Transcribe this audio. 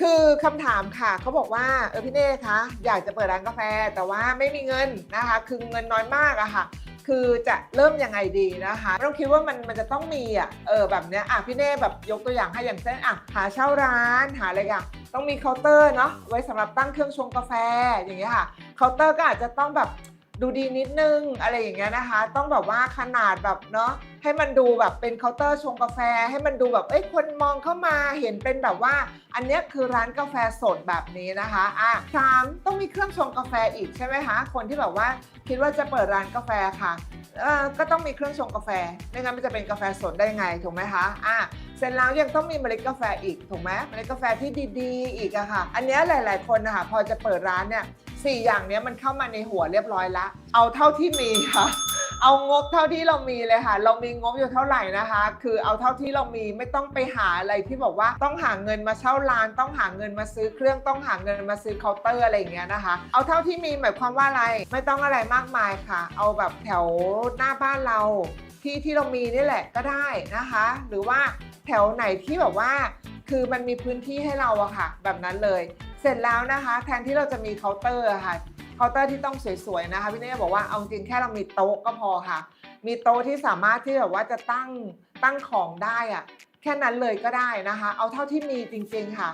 คือคำถามค่ะเขาบอกว่าเออพี่เน่คะอยากจะเปิดร้านกาแฟแต่ว่าไม่มีเงินนะคะ คือเงินน้อยมากอะค่ะ คือจะเริ่มยังไงดีนะคะไม่ต้องคิดว่ามันมันจะต้องมีอะเออแบบเนี้ยอะพี่เน่แบบยกตัวอย่างให้อย่างเช่นอะหาเช่าร้านหาอะไรกันต้องมีเคาน์เตอร์เนาะไว้สำหรับตั้งเครื่องชงกาแฟอย่างเงี้ยค่ะเคาน์เตอร์ก็อาจจะต้องแบบ ดูดีนิดนึงอะไรอย่างเงี้ยนะคะ ต้องแบบว่าขนาดแบบเนาะให้มันดูแบบเป็นเคาน์เตอร์ชงกาแฟ ให้มันดูแบบเอ้ยคนมองเข้ามาเห็นเป็นแบบว่า อันเนี้ยคือร้านกาแฟสดแบบนี้นะคะอะสามต้องมีเครื่องชงกาแฟอีกใช่ไหมคะคนที่แบบว่าคิดว่าจะเปิดร้านกาแฟค่ะเอ่อก็ต้องมีเครื่องชงกาแฟไม่งั้นมันจะเป็นกาแฟสดได้ไงถูกไหมคะอะเสร็จแล้วยังต้องมีเมล็ดกาแฟอีกถูกไหมเมล็ดกาแฟที่ดีๆ อีกอะค่ะ อันเนี้ยหลาย ๆคนนะคะพอจะเปิดร้านเนี่ย สี่อย่างเนี้ยมันเข้ามาในหัวเรียบร้อยละเอาเท่าที่มีค่ะ เอางบเท่าที่เรามีเลยค่ะ เรามีงบอยู่เท่าไหร่นะคะ คือเอาเท่าที่เรามีไม่ต้องไปหาอะไรที่บอกว่าต้องหาเงินมาเช่าร้าน ต้องหาเงินมาซื้อเครื่องต้องหาเงินมาซื้อเคาน์เตอร์อะไรอย่างเงี้ยนะคะ เอาเท่าที่มีหมายความว่าอะไรไม่ต้องอะไรมากมายค่ะ เอาแบบแถวหน้าบ้านเราที่ที่เรามีนี่แหละก็ได้นะคะ หรือว่าแถวไหนที่แบบว่า คือมันมีพื้นที่ให้เราอะค่ะ แบบนั้นเลย ร็จแล้วนะคะแทนที่เราจะมีเคาน์เตอร์ค่ะเคาน์เตอร์ที่ต้องสวยๆนะคะพี่เน่บอกว่าเอาจริงแค่เรามีโต๊ะก็พอค่ะ มีโต๊ะที่สามารถที่แบบว่าจะตั้งตั้งของได้อะแค่นั้นเลยก็ได้นะคะ เอาเท่าที่มีจริงๆค่ะ